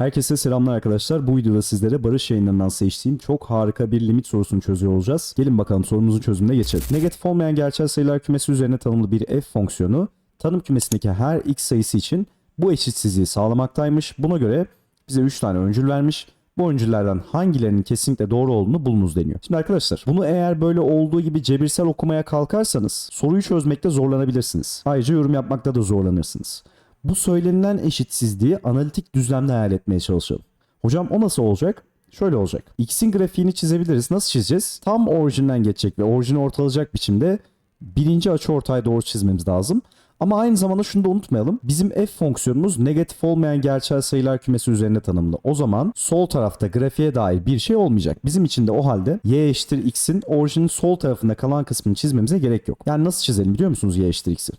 Herkese selamlar arkadaşlar. Bu videoda sizlere Barış yayınlarından seçtiğim çok harika bir limit sorusunu çözüyor olacağız. Gelin bakalım sorumuzun çözümüne geçelim. Negatif olmayan gerçel sayılar kümesi üzerine tanımlı bir f fonksiyonu tanım kümesindeki her x sayısı için bu eşitsizliği sağlamaktaymış. Buna göre bize 3 tane öncül vermiş. Bu öncüllerden hangilerinin kesinlikle doğru olduğunu bulunuz deniyor. Şimdi arkadaşlar bunu eğer böyle olduğu gibi cebirsel okumaya kalkarsanız soruyu çözmekte zorlanabilirsiniz. Ayrıca yorum yapmakta da zorlanırsınız. Bu söylenilen eşitsizliği analitik düzlemde hayal etmeye çalışalım. Hocam o nasıl olacak? Şöyle olacak. X'in grafiğini çizebiliriz. Nasıl çizeceğiz? Tam orijinden geçecek ve orijini ortalayacak biçimde birinci açıortay doğru çizmemiz lazım. Ama aynı zamanda şunu da unutmayalım. Bizim f fonksiyonumuz negatif olmayan gerçel sayılar kümesi üzerine tanımlı. O zaman sol tarafta grafiğe dair bir şey olmayacak. Bizim için de o halde y eşittir x'in orijinin sol tarafında kalan kısmını çizmemize gerek yok. Yani nasıl çizelim biliyor musunuz y eşittir x'i?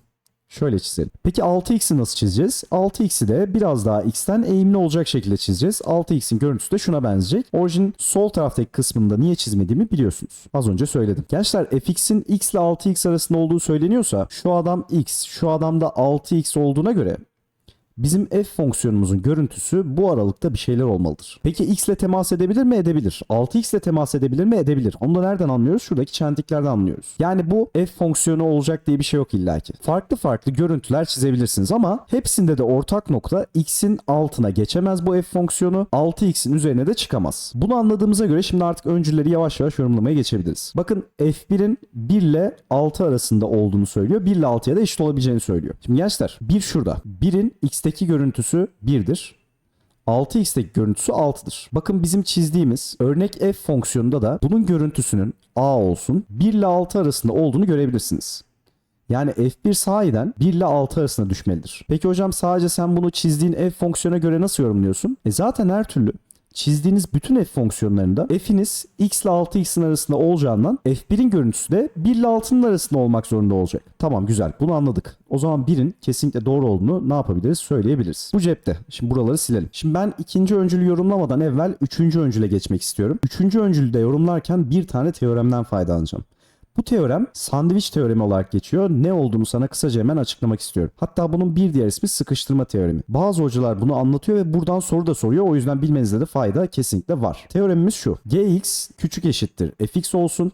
Şöyle çizelim. Peki 6x'i nasıl çizeceğiz? 6x'i de biraz daha x'ten eğimli olacak şekilde çizeceğiz. 6x'in görüntüsü de şuna benzeyecek. Orijin sol taraftaki kısmında niye çizmediğimi biliyorsunuz. Az önce söyledim. Gençler fx'in x ile 6x arasında olduğu söyleniyorsa şu adam x, şu adam da 6x olduğuna göre Bizim f fonksiyonumuzun görüntüsü bu aralıkta bir şeyler olmalıdır. Peki x ile temas edebilir mi? Edebilir. 6x ile temas edebilir mi? Edebilir. Onu da nereden anlıyoruz? Şuradaki çentiklerden anlıyoruz. Yani bu f fonksiyonu olacak diye bir şey yok illaki. Farklı farklı görüntüler çizebilirsiniz ama hepsinde de ortak nokta x'in altına geçemez bu f fonksiyonu. 6x'in üzerine de çıkamaz. Bunu anladığımıza göre şimdi artık öncülleri yavaş yavaş yorumlamaya geçebiliriz. Bakın f1'in 1 ile 6 arasında olduğunu söylüyor. 1 ile 6'ya da eşit olabileceğini söylüyor. Şimdi gençler 1 şurada. 1'in x'teki görüntüsü 1'dir. 6x'teki görüntüsü 6'dır. Bakın bizim çizdiğimiz örnek f fonksiyonunda da bunun görüntüsünün a olsun 1 ile 6 arasında olduğunu görebilirsiniz. Yani f1 sahiden 1 ile 6 arasında düşmelidir. Peki hocam sadece sen bunu çizdiğin f fonksiyona göre nasıl yorumluyorsun? E zaten her türlü çizdiğiniz bütün f fonksiyonlarında f'iniz x ile 6x'in arasında olacağından f1'in görüntüsü de 1 ile 6'nın arasında olmak zorunda olacak. Tamam güzel bunu anladık. O zaman 1'in kesinlikle doğru olduğunu ne yapabiliriz söyleyebiliriz. Bu cepte. Şimdi buraları silelim. Şimdi ben ikinci öncülü yorumlamadan evvel üçüncü öncüle geçmek istiyorum. Üçüncü öncülü de yorumlarken bir tane teoremden faydalanacağım. Bu teorem sandviç teoremi olarak geçiyor. Ne olduğunu sana kısaca hemen açıklamak istiyorum. Hatta bunun bir diğer ismi sıkıştırma teoremi. Bazı hocalar bunu anlatıyor ve buradan soru da soruyor. O yüzden bilmenizde de fayda kesinlikle var. Teoremimiz şu. gx küçük eşittir fx olsun.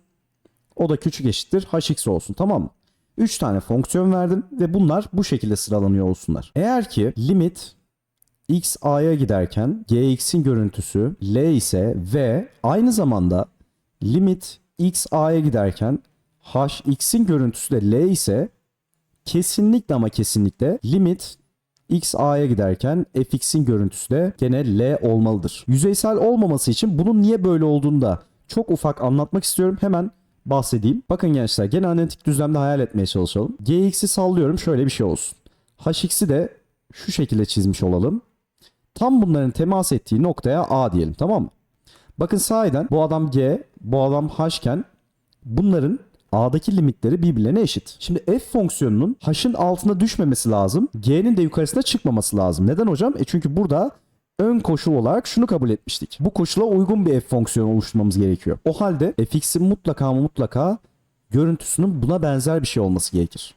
O da küçük eşittir hx olsun tamam mı? 3 tane fonksiyon verdim ve bunlar bu şekilde sıralanıyor olsunlar. Eğer ki limit x a'ya giderken gx'in görüntüsü l ise ve aynı zamanda limit x a'ya giderken hx'in görüntüsü de l ise kesinlikle ama kesinlikle limit x a'ya giderken fx'in görüntüsü de gene l olmalıdır. Yüzeysel olmaması için bunun niye böyle olduğunu da çok ufak anlatmak istiyorum. Hemen bahsedeyim. Bakın gençler gene analitik düzlemde hayal etmeye çalışalım. gx'i sallıyorum şöyle bir şey olsun. hx'i de şu şekilde çizmiş olalım. Tam bunların temas ettiği noktaya a diyelim tamam mı? Bakın sahiden bu adam G, bu adam H iken bunların A'daki limitleri birbirlerine eşit. Şimdi f fonksiyonunun h'ın altına düşmemesi lazım. G'nin de yukarısına çıkmaması lazım. Neden hocam? E çünkü burada ön koşul olarak şunu kabul etmiştik. Bu koşula uygun bir f fonksiyonu oluşturmamız gerekiyor. O halde fx'in mutlaka ama mutlaka görüntüsünün buna benzer bir şey olması gerekir.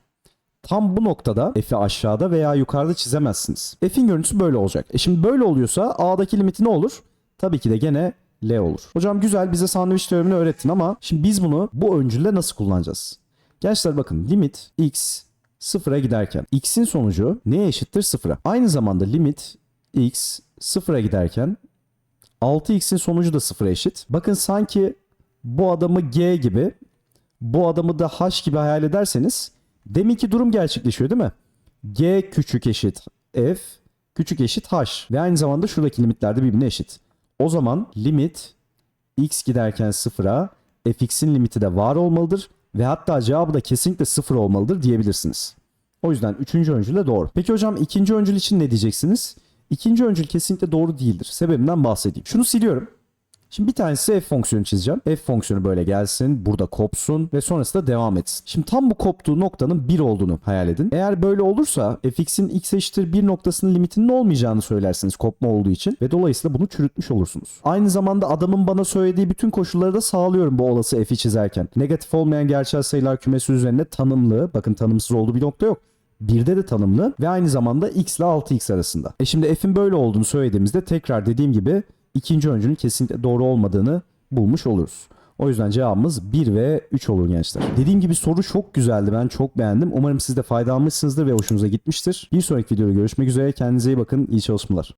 Tam bu noktada f'i aşağıda veya yukarıda çizemezsiniz. F'in görüntüsü böyle olacak. E şimdi böyle oluyorsa A'daki limiti ne olur? Tabii ki de gene L olur. Hocam güzel bize sandviç teoremini öğrettin ama şimdi biz bunu bu öncülle nasıl kullanacağız? Gençler bakın limit x sıfıra giderken x'in sonucu neye eşittir sıfıra? Aynı zamanda limit x sıfıra giderken 6x'in sonucu da sıfıra eşit. Bakın sanki bu adamı g gibi bu adamı da h gibi hayal ederseniz deminki durum gerçekleşiyor değil mi? g küçük eşit f küçük eşit h ve aynı zamanda şuradaki limitler de birbirine eşit. O zaman limit x giderken sıfıra fx'in limiti de var olmalıdır ve hatta cevabı da kesinlikle sıfır olmalıdır diyebilirsiniz. O yüzden üçüncü öncül de doğru. Peki hocam ikinci öncül için ne diyeceksiniz? İkinci öncül kesinlikle doğru değildir. Sebebinden bahsedeyim. Şunu siliyorum. Şimdi bir tanesi f fonksiyonu çizeceğim. F fonksiyonu böyle gelsin, burada kopsun ve sonrasında devam etsin. Şimdi tam bu koptuğu noktanın 1 olduğunu hayal edin. Eğer böyle olursa fx'in x eşittir 1 noktasının limitinin olmayacağını söylersiniz kopma olduğu için ve dolayısıyla bunu çürütmüş olursunuz. Aynı zamanda adamın bana söylediği bütün koşulları da sağlıyorum bu olası f'i çizerken. Negatif olmayan gerçel sayılar kümesi üzerine tanımlı, bakın tanımsız olduğu bir nokta yok 1'de de tanımlı ve aynı zamanda x ile 6x arasında. E şimdi f'in böyle olduğunu söylediğimizde tekrar dediğim gibi ikinci öncünün kesinlikle doğru olmadığını bulmuş oluruz. O yüzden cevabımız 1 ve 3 olur gençler. Dediğim gibi soru çok güzeldi. Ben çok beğendim. Umarım siz de fayda almışsınızdır ve hoşunuza gitmiştir. Bir sonraki videoda görüşmek üzere. Kendinize iyi bakın. İyi çalışmalar.